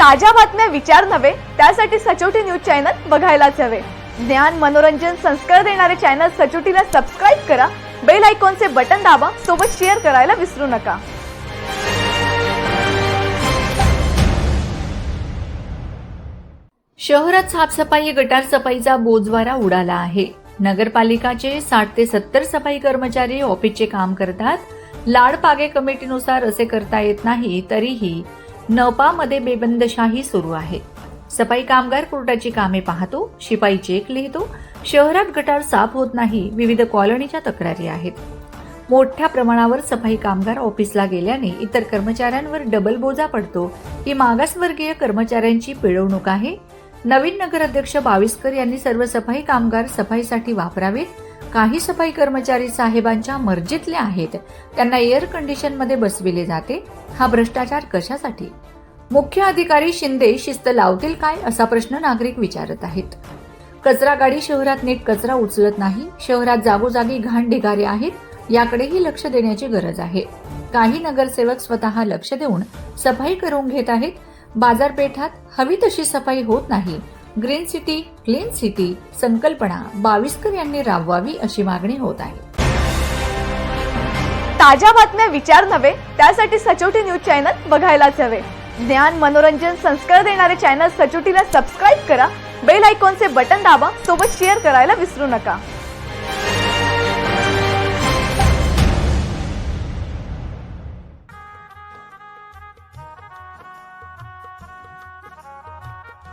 ताज्या बातम्या विचार नव्हे त्यासाठी सचोटी न्यूज चॅनल बघायलाच हवे. ज्ञान मनोरंजन संस्कार देणारे चॅनल सचोटीला सबस्क्राईब करा बेल आयकॉनचे बटन दाबा सोबत शेअर करायला विसरू नका. शहरात साफसफाई गटार सफाईचा बोजवारा उडाला आहे. नगरपालिकाचे साठ ते सत्तर सफाई कर्मचारी ऑफिसचे काम करतात. लाडपागे कमिटीनुसार असे करता येत नाही तरीही नपामध्ये बेबंदशाही सुरू आहे. सफाई कामगार कोर्टाची कामे पाहतो शिपाई चेक लिहितो शहरात गटार साफ होत नाही विविध कॉलनीच्या तक्रारी आहेत. मोठ्या प्रमाणावर सफाई कामगार ऑफिसला गेल्याने इतर कर्मचाऱ्यांवर डबल बोजा पडतो. ही मागासवर्गीय कर्मचाऱ्यांची पिळवणूक आहे. नवीन नगराध्यक्ष बाविस्कर यांनी सर्व सफाई कामगार सफाईसाठी वापरावेत काही सफाई कर्मचारी साहेबांच्या मर्जीतले आहेत. त्यांना एअर कंडिशनमध्ये बसविले जाते. हा भ्रष्टाचार कशासाठी? मुख्य अधिकारी शिंदे शिस्त लावतील काय असा प्रश्न नागरिक विचारत आहेत. कचरा गाडी शहरात नीट कचरा उचलत नाही शहरात जागोजागी घाण ढिगारे आहेत याकडेही लक्ष देण्याची गरज आहे. काही नगरसेवक स्वतः लक्ष देऊन सफाई करून घेत आहेत. बाजारपेठात हवी तशी सफाई होत नाही. ग्रीन सिटी क्लीन सिटी संकल्पना बाविस्कर यांनी राबवावी अशी मागणी होत आहे. ताज्या बातम्या विचार नव्हे त्यासाठी सचोटी न्यूज चॅनल बघायलाच हवे. ज्ञान मनोरंजन संस्कार देणारे चॅनल सचोटीला सबस्क्राईब करा बेल आयकॉनचे बटन दाबा सोबत शेअर करायला विसरू नका.